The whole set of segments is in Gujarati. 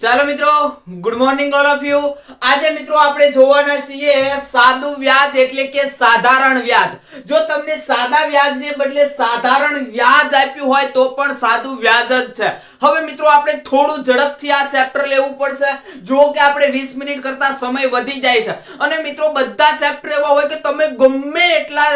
ચાલો મિત્રો good morning all of you આજે મિત્રો આપણે જોવાના છીએ સાદું વ્યાજ એટલે કે સાધારણ વ્યાજ. જો તમને સાદા વ્યાજને બદલે સાધારણ વ્યાજ આપ્યું હોય તો પણ સાદું વ્યાજ જ છે. હવે મિત્રો આપણે થોડું ઝડપથી આ ચેપ્ટર લેવું પડશે. જો કે આપણે 20 મિનિટ કરતા સમય વધી જાય છે. અને મિત્રો બધા ચેપ્ટર એવા હોય કે તમે ગમે એટલા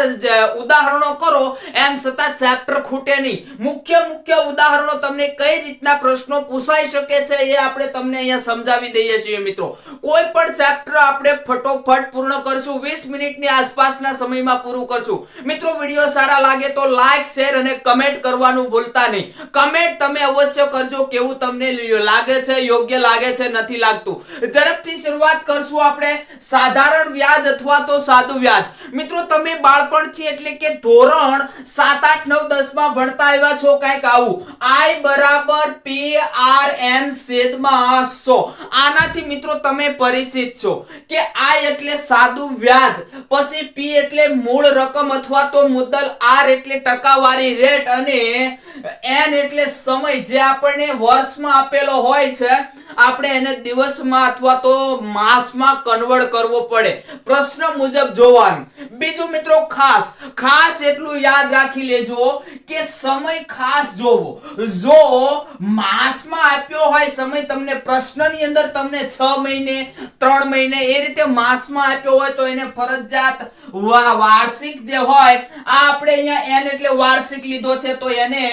ઉદાહરણો કરો, એમ છતાં ચેપ્ટર ખૂટે નહીં. મુખ્ય મુખ્ય ઉદાહરણો તમને કઈ રીતના પ્રશ્નો પૂછાઈ શકે છે એ આપણે તમને અહીંયા સમજાવી દઈએ છીએ મિત્રો. કોઈ પણ ચેપ્ટર આપણે ફટોફટ પૂર્ણ કરશું. 20 મિનિટની આસપાસના સમયમાં પૂરું કરશું. મિત્રો વીડિયો સારા લાગે તો લાઈક શેર અને કમેન્ટ કરવાનું ભૂલતા નહીં. કમેન્ટ તમે અવશ્ય કરજો, કેવું તમને લાગે છે, યોગ્ય લાગે છે, નથી લાગતું. ઝડપથી શરૂઆત કરશું આપણે. સાધારણ વ્યાજ અથવા તો સાદું વ્યાજ. મિત્રો, તમે બાળપણથી એટલે કે ધોરણ સાત, આઠ, નવ, દસમાં ભણતા આવ્યા છો કંઈક આવું. આઈ બરાબર પી, આર, એન છેદમાં સો. આનાથી મિત્રો તમે પરિચિત છો કે આઈ એટલે સાદું વ્યાજ, પછી પી એટલે મૂળ રકમ અથવા તો મુદ્દલ, આર એટલે ટકાવારી રેટ અને એન એટલે સમય જે આપણને વર્ષમાં આપેલો હોય છે, આપણે એને દિવસમાં અથવા તો માસમાં કન્વર્ટ કરવો પડે. પ્રશ્ન મુજબ જોવાનું. બીજું મિત્રો ખાસ ખાસ એટલું યાદ રાખી લેજો કે સમય ખાસ જોવો. જો માસમાં આપ્યો હોય સમય તમને પ્રશ્નની અંદર તમને છ મહિને, ત્રણ મહિને એ રીતે માસમાં આપ્યો હોય તો એને ફરજિયાત વાર્ષિક જે હોય, આ આપણે અહીંયા એન એટલે વાર્ષિક લીધો છે તો એને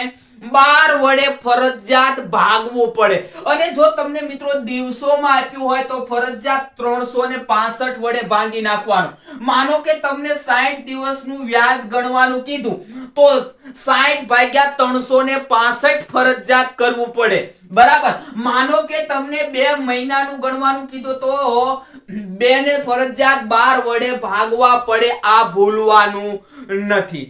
બાર વડે ફરજિયાત ભાગવું પડે. અને જો તમને મિત્રો દિવસોમાં આપ્યું હોય તો ફરજિયાત ત્રણસો ને પાસઠ વડે ભાંગી નાખવાનું. માનો કે તમને સાઠ દિવસનું વ્યાજ ગણવાનું કીધું, તો સાઠ ભાગ્યા ત્રણસો ને પાસઠ ફરજિયાત કરવું પડે. બરાબર? માનો કે તમને બે મહિનાનું ગણવાનું કીધું તો બે ને ફરજિયાત બાર વડે ભાગવા પડે, આ ભૂલવાનું નથી.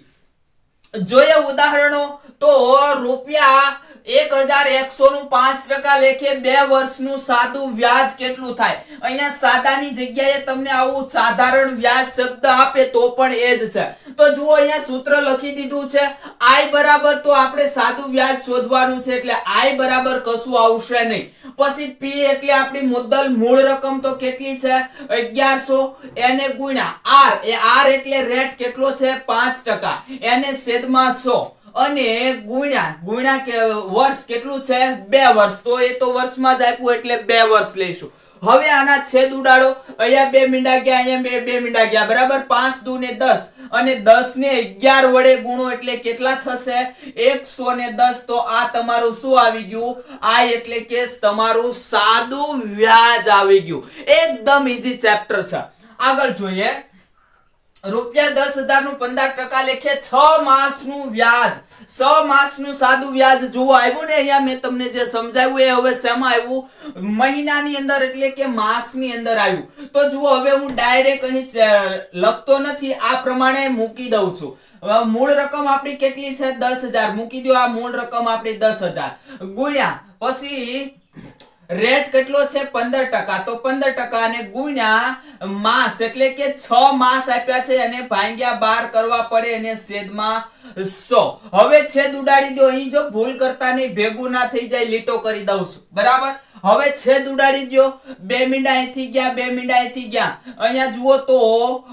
જોઈએ ઉદાહરણો. તો રૂપિયા એક હજાર એકસો નું પાંચ ટકા લેખે બે વર્ષનું સાદું વ્યાજ કેટલું થાય? અહીંયા સાદાની જગ્યાએ તમને આવું સાધારણ વ્યાજ શબ્દ આપે તો પણ એ જ છે. તો જુઓ, અહીંયા સૂત્ર લખી દીધું છે, આઈ બરાબર તો આપણે સાદું વ્યાજ શોધવાનું છે એટલે આઈ બરાબર કશું આવશે નહીં. પછી પી એટલે આપણી મુદ્દલ મૂળ રકમ તો કેટલી છે? અગિયારસો. એને ગુણ્યા આર એ આર એટલે રેટ કેટલો છે? પાંચ ટકા. એને છેદમાં સો. અને ગુણ્યા ગુણ્યા કે વર્ષ કેટલું છે? બે વર્ષ. તો એ તો વર્ષમાં જ આપ્યું, એટલે બે વર્ષ લઈશું હવે આના છેદ ઉડાડો. અહીંયા બે મીંડા ગયા, અહીંયા બે મીંડા ગયા. બરાબર? પાંચ દુ ને દસ. અને દસ ને અગિયાર વડે ગુણો એટલે કેટલા થશે? એકસો ને દસ. તો આ તમારું શું આવી ગયું? આ એટલે કે તમારું સાદું વ્યાજ આવી ગયું. એકદમ ઈઝી ચેપ્ટર છે. આગળ જોઈએ. રૂપિયા દસ હજારનું પંદર ટકા લેખે છ માસનું વ્યાજ. છ માસનું સાદું વ્યાજ જુઓ, આવ્યું ને અહીંયા મેં તમને જે સમજાવ્યું એ હવે શેમાં આવ્યું? મહિનાની અંદર એટલે કે માસની અંદર આવ્યું. તો જુઓ, હવે હું ડાયરેક્ટ અહીં લખતો નથી, આ પ્રમાણે મૂકી દઉં છું. મૂળ રકમ આપણી કેટલી છે? દસ હજાર. મૂકી દો આ મૂળ રકમ આપણી દસ હજાર. ગુણ્યા, પછી રેટ કેટલો છે? પંદર ટકા. તો પંદર ટકા અને ગુણ્યા માસ એટલે કે છ માસ આપ્યા છે અને ભાંગ્યા બાર કરવા પડે અને છેદમાં સો. હવે છેદ ઉડાડી દો. અહીં જો ભૂલ કરતા નહીં, ભેગું ના થઈ જાય, લીટો કરી દઉં છું. બરાબર? હવે છેદ ઉડાડી દો. બે મીંડા અહીંથી ગયા, બે મીંડા અહીંથી ગયા. અહીંયા જુઓ તો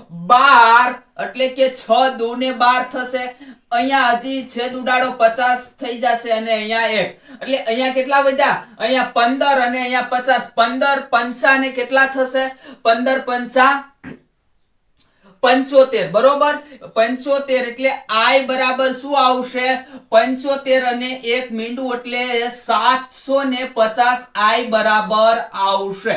બાર એટલે કે છ દુ ને બાર થશે. અહીંયા હજી છેદ ઉડાડો પચાસ થઈ જશે અને અહીંયા એક. એટલે અહીંયા કેટલા વધ્યા? અહીંયા પંદર અને અહીંયા પચાસ. પંદર પંચા ને કેટલા થશે? પંદર પંચા પંચોતેર. બરોબર? પંચોતેર એટલે આય બરાબર શું આવશે? પંચોતેર અને એક મીંડું એટલે સાતસો ને પચાસ આય બરાબર આવશે.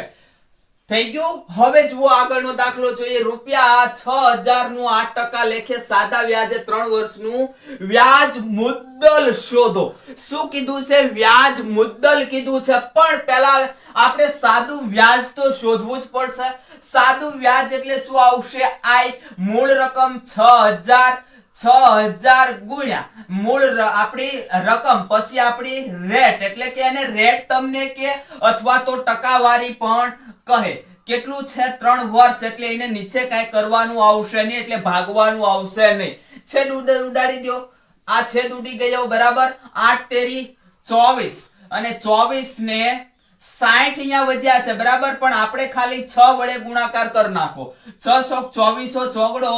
થઈ ગયું? હવે જુઓ આગળનો દાખલો જોઈએ. રૂપિયા છ હજારનું આઠ ટકા લેખે સાદા વ્યાજે ત્રણ વર્ષનું વ્યાજ મુદ્દલ શોધો. શું કીધું છે? વ્યાજ મુદ્દલ કીધું છે. પણ પહેલા આપણે સાદું વ્યાજ તો શોધવું જ પડશે. સાદું વ્યાજ એટલે શું આવશે? આઈ, મૂળ રકમ છ હજાર છ હજાર ગુણ્યા. મૂળ આપણી રકમ, પછી આપણી રેટ એટલે કે એને રેટ તમને કે અથવા તો ટકાવારી પણ કહે. કેટલું છે? ત્રણ વર્ષ, એટલે એને નીચે કાંઈ કરવાનું આવશે નહીં, એટલે ભાગવાનું આવશે નહીં. છેદ ઉડ- ઉડાડી દો આ છેદ ઉડી ગયો બરાબર આઠ તેરી ચોવીસ. અને ચોવીસ ને સાઠ અહીંયા વધ્યા છે, બરાબર? પણ આપણે ખાલી છ વડે ગુણાકાર કરી નાખો. છ સો ચોવીસો ચોગડો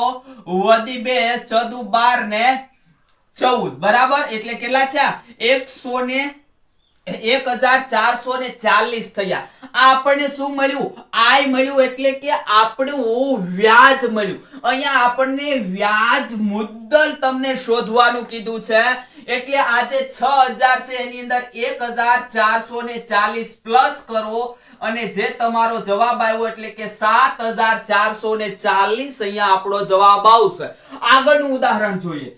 વધી બે, ચૌદ બાર ને ચૌદ. બરાબર? એટલે કેટલા થયા? એકસો ને એક હજાર ચારસો ને ચાલીસ થયા. આ આપણને શું મળ્યું? આય મળ્યું એટલે કે આપણું વ્યાજ મળ્યું. અહીંયા આપણને વ્યાજ મુદ્દલ તમને શોધવાનું કીધું છે. એટલે આજે છ હજાર છે, એની અંદર એક હજાર ચારસો ને ચાલીસ પ્લસ કરો. અને જે તમારો જવાબ આવ્યો એટલે કે સાત હજાર ચારસો ને ચાલીસ અહીંયા આપણો જવાબ આવશે. આગળનું ઉદાહરણ જોઈએ.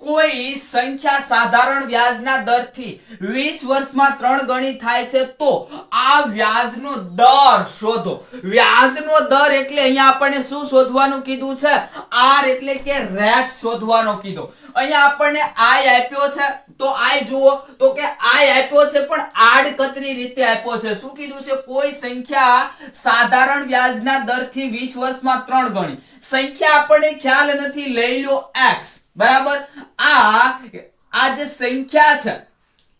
કોઈ સંખ્યા સાધારણ વ્યાજના દરથી 20 વર્ષમાં ત્રણ ગણી થાય છે તો આ વ્યાજનો દર શોધો. વ્યાજનો દર એટલે અહીંયા આપણને શું શોધવાનું કીધું છે? આર એટલે કે રેટ શોધવાનો કીધો. અહીંયા આપણને આય આપ્યો છે. તો આય જુઓ. તો કે આય આપ્યો છે પણ આડકતરી રીતે આપ્યો છે. શું કીધું છે? કોઈ સંખ્યા સાધારણ વ્યાજના દરથી 20 વર્ષમાં ત્રણ ગણી. સંખ્યા આપણને ખ્યાલ નથી. લઈ લો x બરાબર? આ આ જે સંખ્યા છે,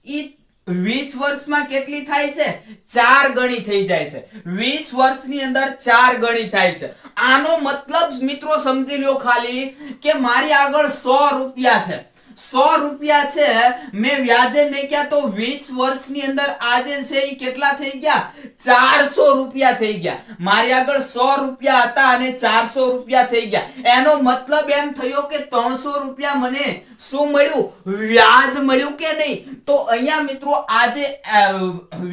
ઈ 20 વર્ષમાં કેટલી થાય છે? ચાર ગણી થઈ જાય છે. 20 વર્ષની અંદર ચાર ગણી થાય છે. આનો મતલબ મિત્રો સમજી લ્યો ખાલી કે મારી આગળ 100 રૂપિયા છે. સો રૂપિયા છે. મેં વ્યાજે મેક્યા તો 20 વર્ષની અંદર આજે છે એ કેટલા થઈ ગયા? ચારસો રૂપિયા થઈ ગયા. મારી આગળ સો રૂપિયા હતા અને ચારસો રૂપિયા થઈ ગયા. એનો મતલબ એમ થયો કે ત્રણસો રૂપિયા મને શું મળ્યું? વ્યાજ મળ્યું કે નહીં? તો અહીંયા મિત્રો આજે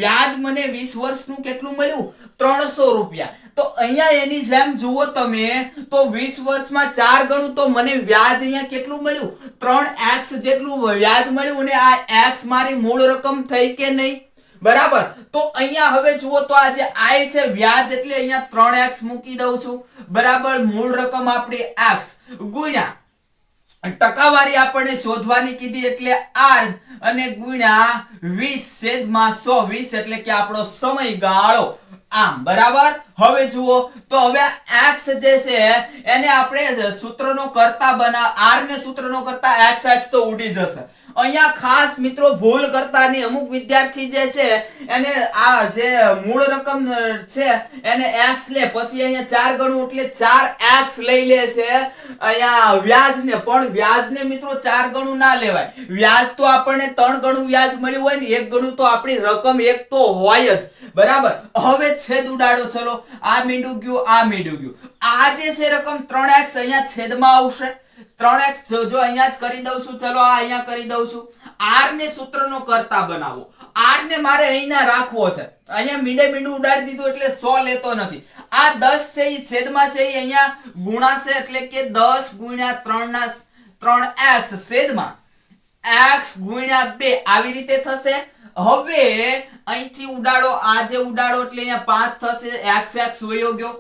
વ્યાજ મને 20 વર્ષનું કેટલું મળ્યું? ત્રણસો રૂપિયા. તો અહીંયા એની જેમ જુઓ તમે, તો વીસ વર્ષમાં ચાર ગણું તો મને વ્યાજ અહીંયા કેટલું મળ્યું? ત્રણ એક્સ જેટલું વ્યાજ મળ્યું ને આ એક્સ મારી મૂળ રકમ થઈ કે નહીં? બરાબર? તો અહીંયા હવે જુઓ તો આ જે આય છે, વ્યાજ એટલે અહીંયા ત્રણ એક્સ મૂકી દઉં છું. બરાબર? મૂળ રકમ આપણી એક્સ. ગુણ્યા, ટકાવારી આપણને શોધવાની કીધી એટલે આર અને ગુણ્યા વીસ છેદમાં સો વીસ એટલે કે આપણો સમયગાળો. આમ બરાબર? હવે જુઓ, તો હવે x જે છે, એને આપણે સૂત્રનો કરતા બના, r ને સૂત્રનો કરતા x x તો ઉડી જશે. અહીંયા ખાસ મિત્રો ભૂલ કરતા નહીં અમુક વિદ્યાર્થી જે છે, એને આ જે મૂળ રકમ છે, એને x લે, પછી અહીંયા ચાર ગણું એટલે ચાર x લઈ લે છે. અહીંયા વ્યાજને, પણ વ્યાજ ને મિત્રો ચાર ગણું ના લેવાય. વ્યાજ તો આપણને ત્રણ ગણું વ્યાજ મળ્યું હોય ને, એક ગણું તો આપણી રકમ એક તો હોય જ. બરાબર? હવે છેદ ઉડાડો, ચલો. આ મીંડું ગયું, આ મીંડું ગયું. આ જે છે રકમ ત્રણ એક્સ અહીંયા છેદમાં આવશે. ત્રણ એક્સ જો જો અહીંયા જ કરી દઉં છું, ચલો આ અહીંયા કરી દઉં છું. આર ને સૂત્રનો કરતા બનાવો. આર ને મારે અહીંયા રાખવો છે. અહીંયા મીંડે મીંડું ઉડાડી દીધું એટલે સો લેતો નથી. આ દસ છે એ છેદમાં છે એ અહીંયા ગુણાશે એટલે કે દસ ગુણ્યા ત્રણ ના ત્રણ એક્સ છેદમાં. x ગુણ્યા બે આવી રીતે થશે. હવે અહીંથી ઉડાડો આજે ઉડાડો એટલે અહીંયા પાંચ થશે, એક્સ એક્સ વયો ગયો.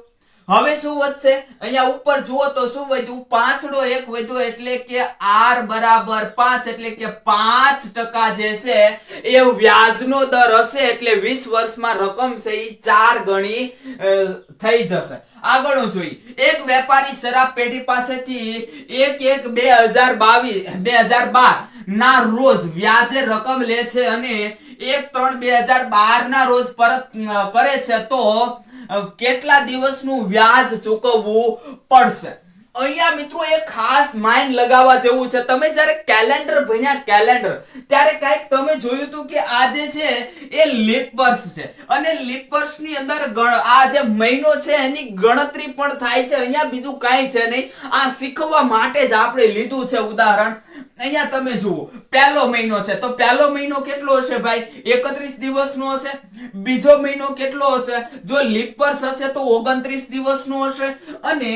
હવે શું વધશે? અહીંયા ઉપર જુઓ તો શું વધ્યું? પાંચડો એક વધ્યો એટલે કે આર બરાબર પાંચ, એટલે કે પાંચ ટકા જે છે એ વ્યાજનો દર હશે, એટલે વીસ વર્ષમાં રકમ છે એ ચાર ગણી થઈ જશે. આગળનું જોઈએ. એક વેપારી શરાબ પેઢી પાસેથી એક એક બે હજાર બાવીસ, બે હજાર બાર ના રોજ વ્યાજે રકમ લે છે અને એક, ત્રણ, બે હજાર બાર ના રોજ પરત કરે છે તો કેટલા દિવસનું વ્યાજ ચૂકવવું પડશે? અહીંયા મિત્રો એક ખાસ માઇન્ડ લગાવવા જેવું છે. તમે જ્યારે કેલેન્ડર ભણ્યા કેલેન્ડર ત્યારે કાંઈક તમે જોયું હતું કે આ જે છે એ લીપ વર્ષ છે. અને લીપ વર્ષની અંદર આ જે મહિનો છે એની ગણતરી પણ થાય છે. અહીંયા બીજું કાંઈ છે નહીં. આ શીખવા માટે જ આપણે લીધું છે ઉદાહરણ. અહીંયા તમે જુઓ, પહેલો મહિનો છે. તો પહેલો મહિનો કેટલો હશે ભાઈ? એકત્રીસ દિવસનો હશે. બીજો મહિનો કેટલો હશે? જો લીપ વર્ષ હશે તો ઓગણત્રીસ દિવસનો હશે. અને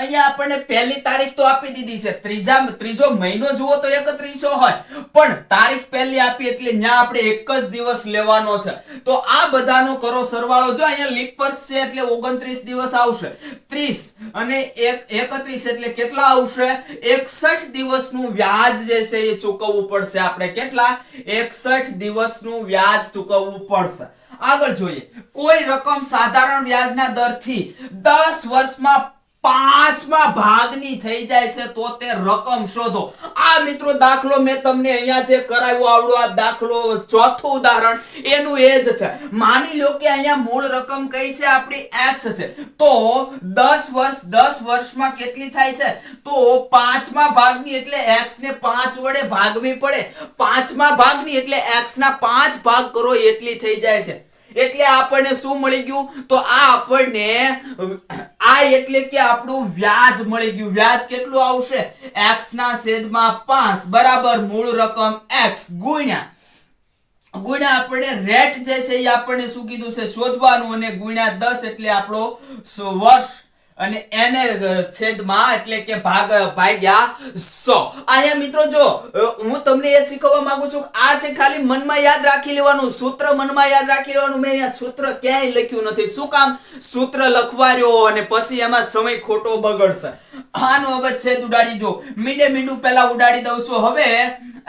અહીંયા આપણને પહેલી તારીખ તો આપી દીધી છે. ત્રીજા ત્રીજો મહિનો જુઓ તો એકત્રીસો હોય. પણ તારીખ પહેલી આપી એટલે ત્યાં આપણે એક જ દિવસ લેવાનો છે. તો આ બધાનો કરો સરવાળો. જો અહીંયા લીપ વર્ષ છે એટલે ઓગણત્રીસ દિવસ આવશે. ત્રીસ અને એક, એકત્રીસ એટલે કેટલા આવશે? એકસઠ દિવસનું વ્યાજ જે છે એ ચૂકવવું પડશે આપણે. કેટલા? એકસઠ દિવસનું વ્યાજ ચૂકવવું પડશે. આગળ જોઈએ. કોઈ રકમ સાધારણ વ્યાજના દરથી દસ વર્ષમાં પાંચમા ભાગની થઈ જાય છે, તો તે રકમ શોધો. આ મિત્રો દાખલો મેં તમને અહીંયા જે કરાવ્યો, આવડો આ દાખલો, ચોથું ઉદાહરણ, એનું એ જ છે. માની લો કે અહીંયા મૂળ રકમ કઈ છે? આપણી એક્સ છે. તો 10 વર્ષ 10 વર્ષમાં કેટલી થાય છે? તો પાંચમા ભાગની એટલે એક્સ ને પાંચ વડે ભાગવી પડે. પાંચમા ભાગની એટલે એક્સ ના પાંચ ભાગ કરો, એટલી થઈ જાય છે. એટલે આપણને શું મળી ગયું? તો આ આપણને, આ એટલે કે આપણું વ્યાજ મળી ગયું. વ્યાજ કેટલું આવશે? x ના છેદમાં 5 બરાબર, મૂળ રકમ x, ગુણ્યા. ગુણ્યા આપણે રેટ જે છે એ આપણને શું કીધું છે? શોધવાનું અને ગુણ્યા 10 એટલે આપણો વર્ષ અને એને છેદમાં એટલે કે ભાગ ભાગ્યા 100 અહીંયા મિત્રો જો હું તમને એ શીખવવા માંગુ છું આ છે ખાલી મનમાં યાદ રાખી લેવાનું, સૂત્ર મનમાં યાદ રાખી લેવાનું. મેં અહીંયા સૂત્ર ક્યાંય લખ્યું નથી. શું કામ? સૂત્ર લખવા રહ્યો અને પછી એમાં સમય ખોટો બગડશે. આનો હવે છેદ ઉડાડી જો. મીંડે મીંડું પહેલા ઉડાડી દઉં છું. હવે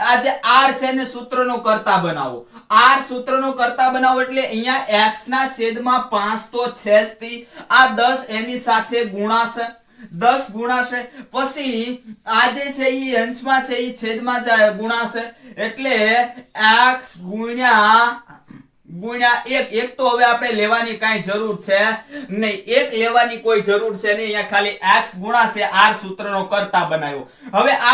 આ જે r છે ને સૂત્રનો કરતા બનાવો. R સૂત્રનો કરતા બનાવો એટલે અહીંયા x ના છેદમાં 5 તો છે તી. આ 10 એની સાથે ગુણાશે. 10 ગુણાશે. પછી આ જે છે ઈ અંશમાં છે ઈ છેદમાં ગુણાશે. એટલે x ગુણ્યા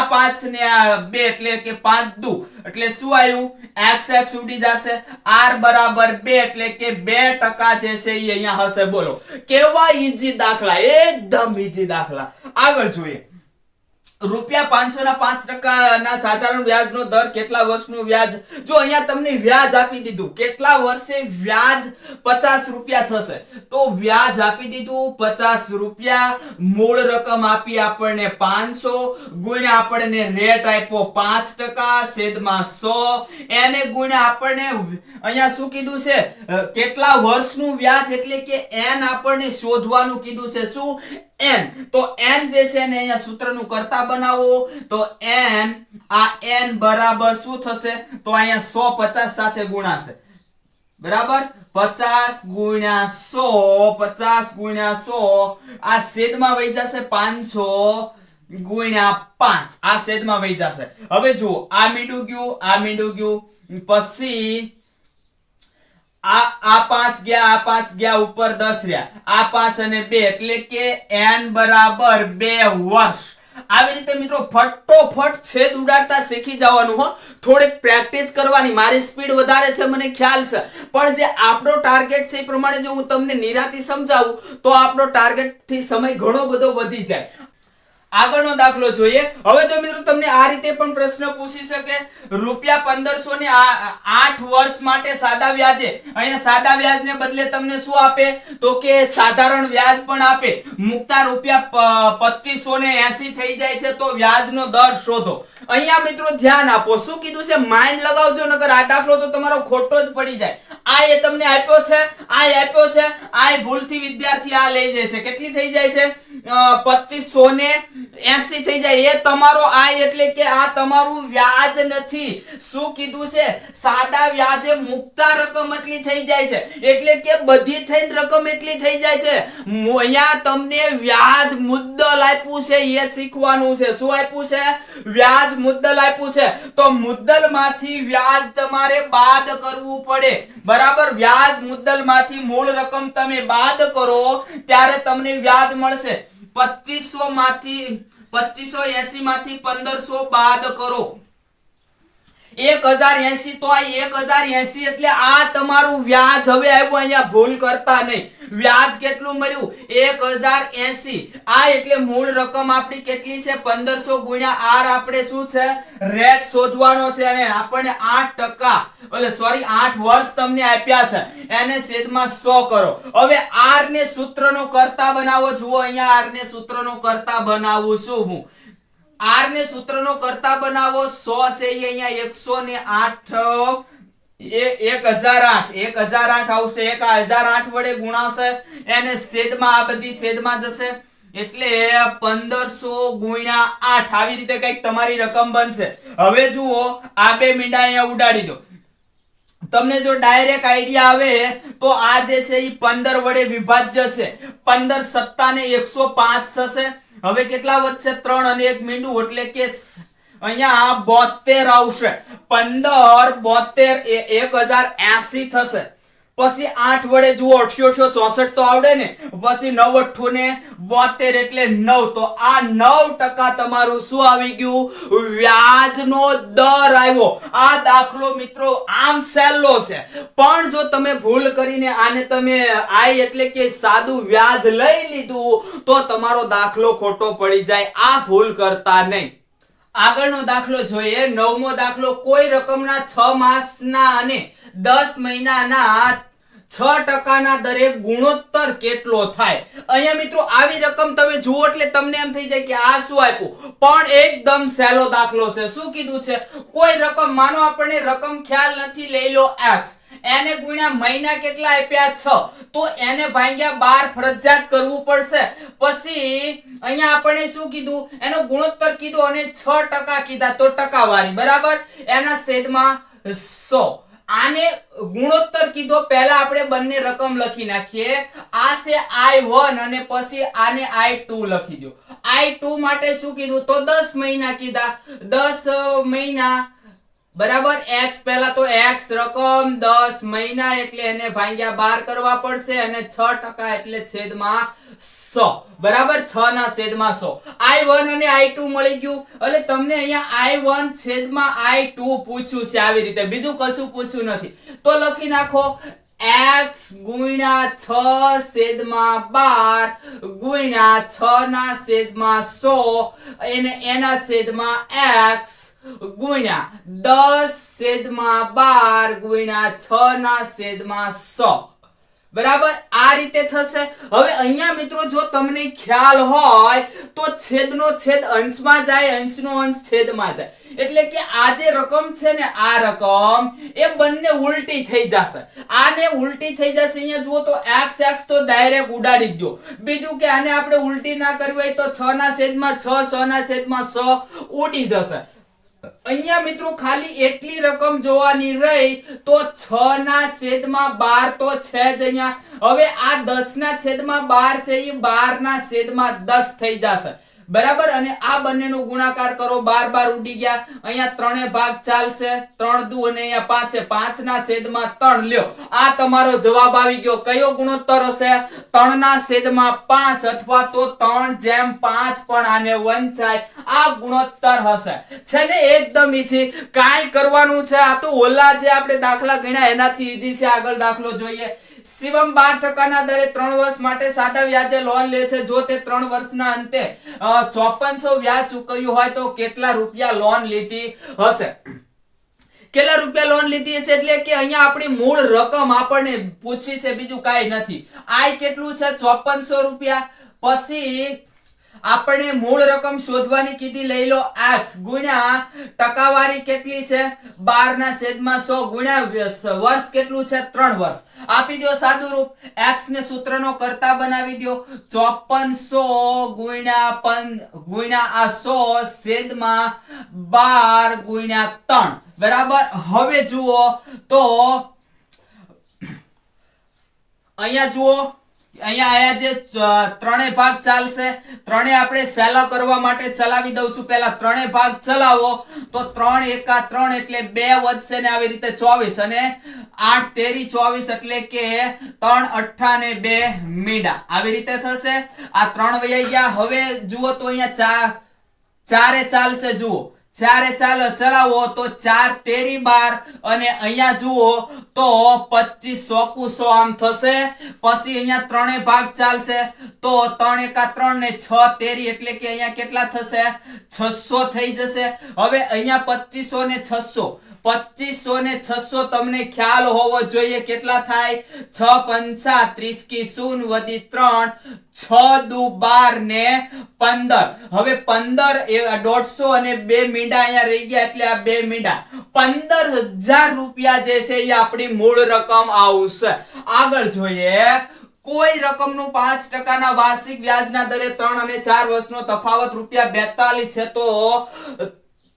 પાંચ ને આ બે એટલે કે પાંચ દુ. એટલે શું આવ્યું એક્સ એક્સ ઉડી જશે. આર બરાબર બે એટલે કે બે ટકા જે છે એ અહીંયા હશે. બોલો. કેવા ઈઝી દાખલા. એકદમ ઈઝી દાખલા. આગળ જોઈએ. રૂપિયા પાંચસો ના પાંચ ટકા ના સાધારણ વ્યાજનો દર કેટલા વર્ષનું વ્યાજ? જો અહીંયા તમને વ્યાજ આપી દીધું, કેટલા વર્ષે વ્યાજ પચાસ રૂપિયા થશે? તો વ્યાજ આપી દીધું પચાસ રૂપિયા. મૂળ રકમ આપી આપણને પાંચસો, ગુણ્યા આપણને રેટ આપ્યો પાંચ ટકા, છેદમાં સો. એને ગુણ્યા આપણને અહીંયા શું કીધું છે? કેટલા વર્ષનું વ્યાજ એટલે કે એન આપણને શોધવાનું કીધું છે. શું? N. તો n જે છે ને અહીંયા સૂત્રનું કરતા બનાવો. તો n, આ n બરાબર શું થશે? તો અહીંયા 150 સાથે ગુણાશે. બરાબર? 50 ગુણ્યા 100 50 ગુણ્યા 100 આ છેદમાં વહી જશે 500 ગુણ્યા 5 આ છેદમાં વહી જશે. હવે જુઓ, આ મીંડું ગયું, આ મીંડું ગયું. પછી આ પાંચ ગયા, આ પાંચ ગયા, ઉપર દસ રહ્યા. આ પાંચ અને બે એટલે કે એન બરાબર બે વર્ષ. આવી રીતે મિત્રો ફટોફટ છેદ ઉડાડતા શીખી જવાનું હો. થોડીક પ્રેક્ટિસ કરવાની. મારી સ્પીડ વધારે છે, મને ખ્યાલ છે. પણ જે આપણો ટાર્ગેટ છે એ પ્રમાણે જો હું તમને નિરાતી સમજાવું, તો આપણો ટાર્ગેટથી સમય ઘણો બધો વધી જાય. આગળનો દાખલો જોઈએ. હવે જો મિત્રો તમને આ રીતે પણ પ્રશ્ન પૂછી શકે, રૂપિયા પંદરસો ને આઠ વર્ષ માટે સાદા વ્યાજે. અહીંયા સાદા વ્યાજને બદલે તમને શું આપે? તો કે સાધારણ વ્યાજ પણ આપે. મુકતા રૂપિયા પચીસો ને એસી થઈ જાય છે, તો વ્યાજનો દર શોધો. અહીંયા મિત્રો ધ્યાન આપો. શું કીધું છે? માઇન્ડ લગાવજો, નકર આ દાખલો તો તમારો ખોટો જ પડી જાય. આ એ તમને આપ્યો છે, આ આપ્યો છે, આ ભૂલથી વિદ્યાર્થી આ લઈ જાય છે કેટલી થઈ જાય છે? પચીસો ને એસી થઈ જાય. એ તમારો આ એટલે કે આ તમારું વ્યાજ નથી. શું કીધું છે? સાદા વ્યાજે મુકતા રકમ એટલી થઈ જાય છે. એટલે કે બધી થઈને રકમ એટલી થઈ જાય છે. અહીંયા તમને વ્યાજ મુદ્દલ આપ્યું છે. એ શીખવાનું છે. શું આપ્યું છે? વ્યાજ મુદ્દલ આપ્યું છે. તો મુદ્દલમાંથી વ્યાજ તમારે બાદ કરવું પડે. બરાબર? વ્યાજ મુદ્દલમાંથી મૂળ રકમ તમે બાદ કરો, ત્યારે તમને વ્યાજ મળશે. પચીસો માંથી પચીસો એસી માંથી પંદરસો બાદ કરો. આપણી શોધવાનો છે અને આપણને આઠ ટકા, એટલે સોરી આઠ વર્ષ તમને આપ્યા છે. એને છેદમાં સો કરો. હવે આર ને સૂત્રનો કરતા બનાવો. જુઓ અહીંયા આર ને સૂત્રનો કરતા બનાવું છું હું. આર ને સૂત્રનો કરતા બનાવો 100 છે એક અહીંયા 108 એ 1008 1008 આવશે, એક આ 1008 વડે ગુણાશે, એને છેદમાં આ બધી છેદમાં જશે, એટલે પંદરસો ગુણ્યા આઠ, આવી રીતે કંઈક તમારી રકમ બનશે. હવે જુઓ, આ બે મીંડા અહીંયા ઉડાડી દો. તમને જો ડાયરેક્ટ આઈડિયા આવે, તો આ જે છે એ પંદર વડે વિભાજ્ય છે. પંદર સત્તા ને એકસો પાંચ થશે. હવે કેટલા વધશે? ત્રણ અને એક મીંડું, એટલે કે અહીંયા બોતેર આવશે. પંદર બોતેર એક હજાર એસી થશે. પછી આઠ વડે જુઓ અઠ્યોઠ્યો ચોસઠ તો આવડે ને. પછી નવ અઠ્ઠું ને બોતેર એટલે નવ. તો આ નવ ટકા તમારું શું આવી ગયું? વ્યાજનો દર આવ્યો. આ દાખલો મિત્રો આમ સહેલો છે. પણ જો તમે ભૂલ કરીને આને તમે આઈ એટલે કે સાદું વ્યાજ લઈ લીધું, તો તમારો દાખલો ખોટો પડી જાય. આ ભૂલ કરતા નહીં. આગળનો દાખલો જોઈએ. નવમો દાખલો કોઈ રકમના છ માસના અને દસ મહિનાના છ ટકાના દરે ગુણોત્તર કેટલો થાય? અહીંયા મિત્રો આવી રકમ તમે જુઓ એટલે તમને એમ થઈ જાય કે આ શું આપ્યું? પણ એકદમ સહેલો દાખલો છે. શું કીધું છે? કોઈ રકમ, માનો આપણને રકમ ખ્યાલ નથી, લઈ લો એક્સ એને ગુણ્યા મહિના કેટલા આપ્યા? છ. તો એને ભાગ્યા બાર ફરજિયાત કરવું પડશે. પછી અહીંયા આપણે શું કીધું? એનો ગુણોત્તર કીધો અને છ ટકા કીધા તો ટકાવારી. બરાબર? એના છેદમાં સો. આને ગુણોત્તર કીધો, પહેલા આપણે બંને રકમ લખી નાખીએ. આ છે આઈ વન અને પછી આને આઈ ટુ લખી દો આઈ ટુ માટે શું કીધું? તો દસ મહિના કીધા. દસ મહિના બરાબર, x પહેલા તો x રકમ 10 મહિના એટલે એને ભાગ્યા 12 કરવા પડશે અને 6 ટકા એટલે છેદમાં 100 બરાબર 6 ના છેદમાં 100 i1 અને i2 મળી ગયું. એટલે તમને અહીંયા i1 છેદમાં i2 પૂછ્યું છે આવી રીતે. બીજું કશું પૂછ્યું નથી. તો લખી નાખો. X ગુણ્યા છ છેદમાં બાર ગુણ્યા છ ના છેદમાં સો એને એના છેદમાં x ગુણ્યા દસ છેદમાં બાર ગુણ્યા છ ના છેદમાં સો. બરાબર? આ રીતે થશે. હવે અહીંયા મિત્રો જો તમને ખ્યાલ હોય, તો છેદનો છેદ અંશમાં જાય, અંશનો અંશ છેદમાં જાય. એટલે કે આ જે રકમ છે ને, આ રકમ એ બંને ઉલટી થઈ જશે. આને ઉલટી થઈ જશે અહીંયા જુઓ તો x x તો ડાયરેક્ટ ઉડાડી દો. બીજું કે આને આપણે ઉલટી ના કરવી હોય તો 6 ના છેદમાં 6 6 ના છેદમાં 6 ઉડી જશે. અહીંયા મિત્રો ખાલી એટલી રકમ જોવાની રહી તો 6 ના છેદમાં 12 તો છે જ અહીંયા. હવે આ 10 ના છેદમાં 12 છે, એ 12 ના છેદમાં 10 થઈ જશે. બરાબર? અને આ બંનેનો ગુણાકાર કરો. બાર બાર ઉડી ગયા. અહીંયા ત્રણે ભાગ ચાલશે. ત્રણ દુ અને અહીંયા પાંચે પાંચ ના છેદમાં ત્રણ. લ્યો. આ તમારો જવાબ આવી ગયો. કયો ગુણોત્તર હશે? ત્રણ ના છેદમાં પાંચ અથવા તો ત્રણ જેમ પાંચ પણ આને વંચાય. આ ગુણોત્તર હશે. છે એકદમ ઈઝી કાંઈ કરવાનું છે? આ તો ઓલા જે આપણે દાખલા ગણ્યા, એનાથી ઈઝી છે. આગળ દાખલો જોઈએ. શિવમ બાર ટકાના દરે ત્રણ વર્ષ માટે સાદા વ્યાજે લોન લે છે. જો તે ત્રણ વર્ષના અંતે ચોપનસો વ્યાજ ચૂકવ્યું હોય તો કેટલા રૂપિયા લોન લીધી હશે? કેટલા રૂપિયા લોન લીધી હશે? એટલે કે અહીંયા આપણી મૂળ રકમ આપણને પૂછી છે, બીજું કાંઈ નથી. આય કેટલું છે? ચોપનસો રૂપિયા. પછી આપણે મૂળ રકમ શોધવાની કીધી લઈ લો x ગુણ્યા ટકાવારી કેટલી છે? 12 ના છેદમાં 100 ગુણ્યા વર્ષ કેટલું છે? 3 વર્ષ. આપી દો સાદું રૂપ x ને સૂત્રનો કરતા બનાવી દો 5400 ગુણ્યા પન ગુણ્યા આ 100 છેદમાં 12 ગુણ્યા 3 બરાબર? હવે જુઓ તો, અહીંયા જુઓ. અહીંયા આયા જે ત્રણે ભાગ ચાલશે. ત્રણે આપણે સહેલા કરવા માટે ચલાવી દઉં છું. પહેલા ત્રણે ભાગ ચલાવો. તો ત્રણ એકા ત્રણ એટલે બે વધશે ને આવી રીતે ચોવીસ અને આઠ તેરી ચોવીસ એટલે કે ત્રણ અઠા ને બે મીડા. આવી રીતે થશે. આ ત્રણ વૈયા ગયા. હવે જુઓ તો અહીંયા ચાર ચારે ચાલશે. જુઓ. ચારે ચાલો ચલાવો તો ચાર તેરી બાર અને અહીંયા જુઓ તો પચીસ સોકુ સો આમ થશે. પછી અહીંયા ત્રણે ભાગ ચાલશે. તો ત્રણ એકા ત્રણ ને છ તેરી એટલે કે અહીંયા કેટલા થશે? છસો થઈ જશે. હવે અહીંયા પચીસો ને છસો. પચીસો ને છસો તમને ખ્યાલ હોવો જોઈએ. કેટલા થાય? છ પંચા ત્રીસ કી શૂન વધી ત્રણ, છ દુ બાર ને પંદર. હવે પંદર દોઢસો અને બે મીંડા અહીંયા રહી ગયા એટલે આ બે મીંડા. પંદર હજાર રૂપિયા જે છે એ આપણી મૂળ રકમ આવશે. આગળ જોઈએ. કોઈ રકમનું પાંચ ટકાના વાર્ષિક વ્યાજના દરે ત્રણ અને ચાર વર્ષનો તફાવત રૂપિયા બેતાલીસ છે તો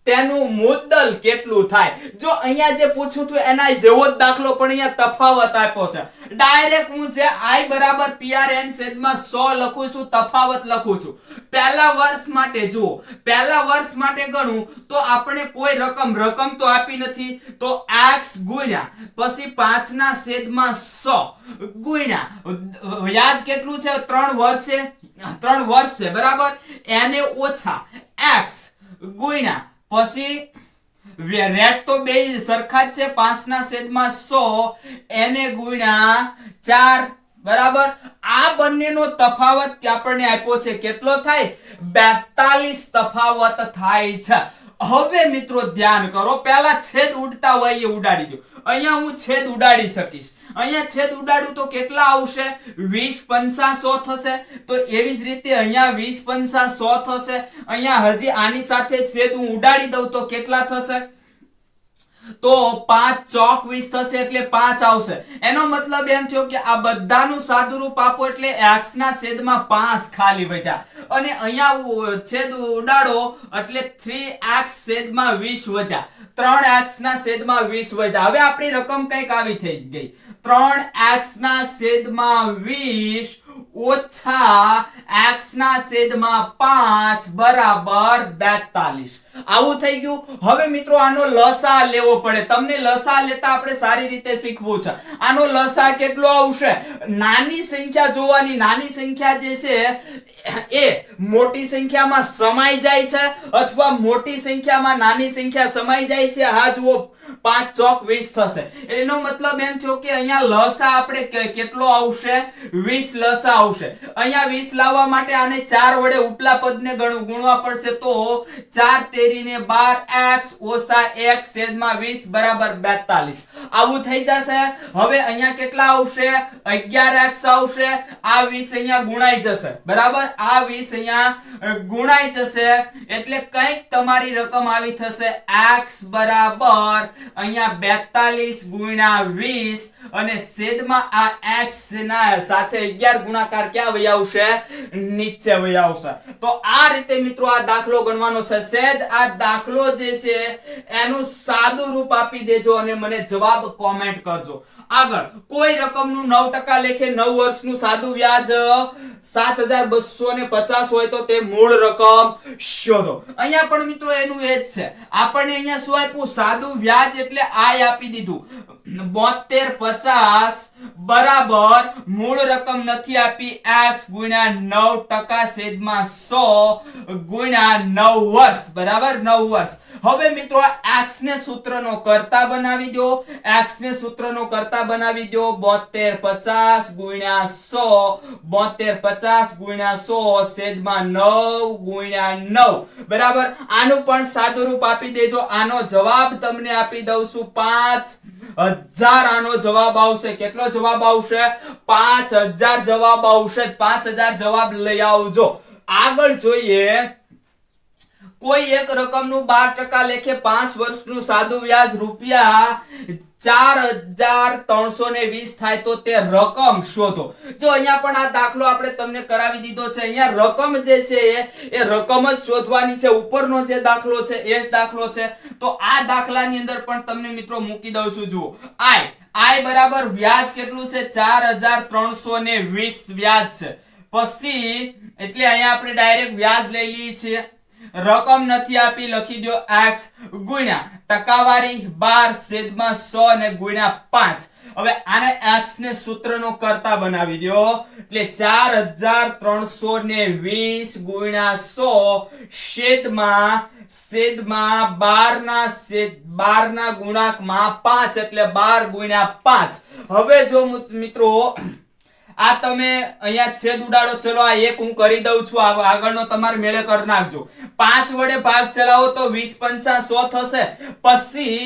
તેનું મુદ્દલ કેટલું થાય? જો અહીંયા જે પૂછ્યું હતું એના જેવો જ દાખલો પણ અહીંયા તફાવત આપ્યો છે. ડાયરેક્ટ હું જે આઈ બરાબર PRN છેદમાં 100 લખું છું, તફાવત લખું છું. પહેલા વર્ષ માટે જુઓ. પહેલા વર્ષ માટે ગણું, તો આપણે કોઈ રકમ રકમ તો આપી નથી. તો એક્સ ગુણ્યા, પછી 5 ના સો 100 ગુણ્યા. વ્યાજ કેટલું છે? ત્રણ વર્ષે, ત્રણ વર્ષ છે બરાબર? એને ઓછા એક્સ ગુણ્યા, પછી રેટ તો બે સરખા જ છે પાંચ ના છેદમાં સો, એને ગુણ્યા ચાર. બરાબર? આ બંનેનો તફાવત આપણને આપ્યો છે. કેટલો થાય? બેતાલીસ તફાવત થાય છે. હવે મિત્રો ધ્યાન કરો, પહેલા છેદ ઉડતા હોય એ ઉડાડી દો. અહીંયા હું છેદ ઉડાડી શકીશ. અહીંયા છેદ ઉડાડું તો કેટલા આવશે? વીસ પંચા સો થશે. તો એવી જ રીતે અહીંયા વીસ પંચા સો થશે. અહીંયા હજી આની સાથે છેદ હું ઉડાડી દઉં તો કેટલા થશે? તો પાંચ ચોક વીસ થશે એટલે પાંચ આવશે. એનો મતલબ એમ થયો કે આ બધાનું સાદુરૂપ આપો એટલે એક્સ ના છેદમાં પાંચ ખાલી વધ્યા. અને અહીંયા છેદ ઉડાડો એટલે 3x છેદમાં વીસ વધ્યા. 3x ના છેદમાં વીસ વધ્યા. હવે આપણી રકમ કંઈક આવી થઈ ગઈ. ત્રણ એક્સ ના છેદમાં 20 ઓછા x ના છેદમાં 5 બરાબર 42 આવું થઈ ગયું. હવે મિત્રો આનો લસા લેવો પડે. તમને લસા લેતા આપણે સારી રીતે શીખવું છે. આનો લસા કેટલો આવશે? નાની સંખ્યા જોવાની. નાની સંખ્યા જે છે, એ મોટી સંખ્યામાં સમાઈ જાય છે અથવા મોટી સંખ્યામાં નાની સંખ્યા સમાઈ જાય છે. હા, જુઓ. પાંચ ચોક વીસ થશે. એનો મતલબ એમ થયો કે અહીંયા લસા આપણે કેટલો આવશે? વીસ લસા આવશે. અહીંયા વીસ લાવવા માટે આને ચાર વડે ઉપલા પદને ગણ- ગુણવા પડશે તો ચાર તેરીને બાર એક્સ ઓછા એક છેદમાં વીસ બરાબર બેતાલીસ. આવું થઈ જશે. હવે અહીંયા કેટલા આવશે? અગિયાર એક્સ આવશે. આ વીસ અહીંયા ગુણાઈ જશે. બરાબર? આ વીસ અહીંયા ગુણાઈ જશે. એટલે કંઈક તમારી રકમ આવી થશે એક્સ બરાબર અહીંયા બેતાલીસ ગુણ્યા વીસ અને છેદમાં આ એક્સ ના સાથે અગિયાર ગુણાકાર ક્યાં વહી આવશે? નીચે વહી આવશે. તો આ રીતે મિત્રો આ દાખલો ગણવાનો છે. સહેજ આ દાખલો જે છે, એનું સાદું રૂપ આપી દેજો અને મને જવાબ કોમેન્ટ કરજો. આગળ, કોઈ રકમનું નવ ટકા લેખે નવ વર્ષનું સાદું વ્યાજ સાત હજાર બસો ને પચાસ હોય તો તે મૂળ રકમ શોધો. અહીંયા પણ મિત્રો એનું એ જ છે. આપણને અહીંયા શું આપ્યું? સાદું વ્યાજ એટલે આય આપી દીધું. બોતેર પચાસ બરાબર મૂળ રકમ નથી આપી એક્સ ગુણ્યા નવ ટકા સેદમાં સો ગુણ્યા નવ વર્ષ, બરાબર? નવ વર્ષ. હવે મિત્રો એક્સ ને સૂત્રનો કરતા બનાવી દો એક્સ ને સૂત્રનો કરતા બનાવી દો બોતેર પચાસ ગુણ્યા સો બોતેર પચાસ ગુણ્યા સો સેદમાં નવ ગુણ્યા નવ, બરાબર? આનું પણ સાદુરૂપ આપી દેજો. આનો જવાબ તમને આપી દઉં છું પાંચ હજાર જવાબ આવશે. કેટલો જવાબ આવશે? પાંચ હજાર જવાબ આવશે. પાંચ હજાર જવાબ લઈ આવજો. આગળ જોઈએ. કોઈ એક રકમનું બાર ટકા લેખે પાંચ વર્ષનું સાદું વ્યાજ રૂપિયા ચાર હજાર ત્રણસો ને વીસ થાય તો તે રકમ શોધો. દાખલો છે તો આ દાખલાની અંદર પણ તમને મિત્રો મૂકી દઉં છું, જુઓ. આય આય બરાબર વ્યાજ કેટલું છે? ચાર હજાર ત્રણસો ને વીસ વ્યાજ છે. પછી, એટલે અહીંયા આપણે ડાયરેક્ટ વ્યાજ લઈ લઈએ રકમ નથી આપી, લખી દો x ગુણ્યા ટકાવારી બાર છેદમાં સો ને ગુણ્યા પાંચ. હવે આને x ને સૂત્રનો કરતા બનાવી દો એટલે ચાર હજાર ત્રણસો ને વીસ ગુણ્યા સો છેદમાં છેદમાં બાર ના છેદ બાર ના ગુણાંકમાં પાંચ એટલે બાર ગુણ્યા પાંચ. હવે જો મિત્રો આ તમે અહીંયા છેદ ઉડાડો, ચલો આ એક હું કરી દઉં છું આગળનો તમારે મેળે કરી નાખજો. પાંચ વડે ભાગ ચલાવો તો વીસ પંચા સો થશે. પછી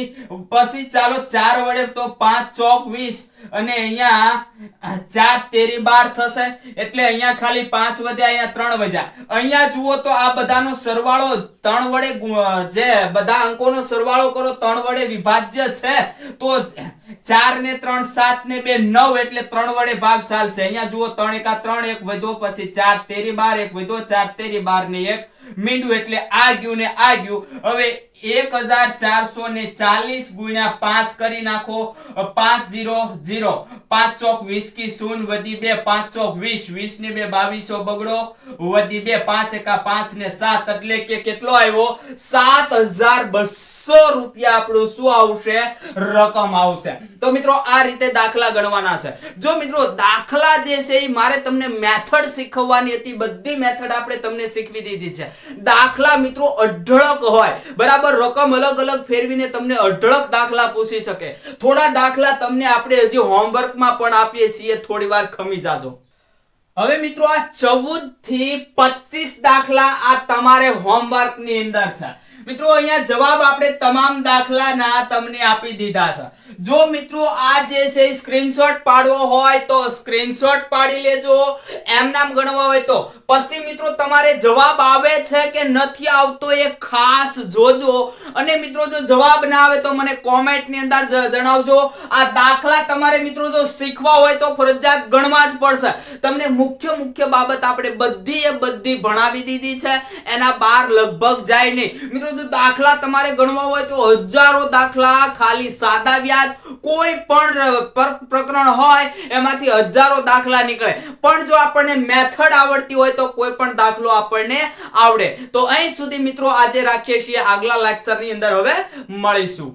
પછી ચાલો ચાર વડે તો પાંચ, ચોક વીસ. અને અહીંયા ચાર તેરી બાર થશે. એટલે અહીંયા ખાલી પાંચ વધ્યા, અહીંયા ત્રણ વધ્યા. અહીંયા જુઓ તો આ બધાનો સરવાળો ત્રણ વડે જે બધા અંકોનો સરવાળો કરો, ત્રણ વડે વિભાજ્ય છે. તો ચાર ને ત્રણ સાત ને બે, નવ, એટલે ત્રણ વડે ભાગ ચાલશે. અહીંયા જુઓ, ત્રણ એકા ત્રણ, એક વધો પછી ચાર તેરી બાર, એક વધો ચાર તેરી બાર ને એક મીંડું એટલે આ ગયું ને આ ગયું. હવે કેટલો આવ્યો? સાત હજાર બસો રૂપિયા આપણું શું આવશે? રકમ આવશે. તો મિત્રો આ રીતે દાખલા ગણવાના છે. જો મિત્રો દાખલા જે છે એ મારે તમને મેથડ શીખવવાની હતી. બધી મેથડ આપણે તમને શીખવી દીધી છે. દાખલા મિત્રો અઢળક હોય. બરાબર? રકમ અલગ અલગ ફેરવીને તમને અઢળક દાખલા પૂછી શકે. થોડા દાખલા તમને આપણે હજી હોમવર્કમાં પણ આપીએ છીએ, થોડી વાર ખમી જાજો. હવે મિત્રો આ ચૌદથી પચીસ દાખલા આ તમારે હોમવર્કની અંદર છે. મિત્રો અહીંયા જવાબ આપણે તમામ દાખલાના તમને આપી દીધા છે. જો મિત્રો આ જે છે સ્ક્રીનશોટ પાડવો હોય તો સ્ક્રીનશોટ પાડી લેજો. એમ નામ ગણવા હોય તો. પછી મિત્રો તમારે જવાબ આવે છે કે નથી આવતો એ ખાસ જોજો. અને મિત્રો જો જવાબ ના આવે તો મને કોમેન્ટની અંદર જણાવજો. આ દાખલા તમારે મિત્રો જો શીખવા હોય તો ફરજિયાત ગણવા જ પડશે. તમને મુખ્ય મુખ્ય બાબત આપણે બધી એ બધી ભણાવી દીધી છે. એના બાર લગભગ જાય નહીં. મિત્રો જો દાખલા તમારે ગણવા હોય તો હજારો દાખલા ખાલી સાદા વ્યાજ કોઈ પણ પ્રકરણ હોય, એમાંથી હજારો દાખલા નીકળે. પણ જો આપણને મેથડ આવડતી હોય તો કોઈ પણ દાખલો આપણને આવડે. તો અહીં સુધી મિત્રો આજે રાખીએ છીએ આગલા લેક્ચરની અંદર હવે મળીશું.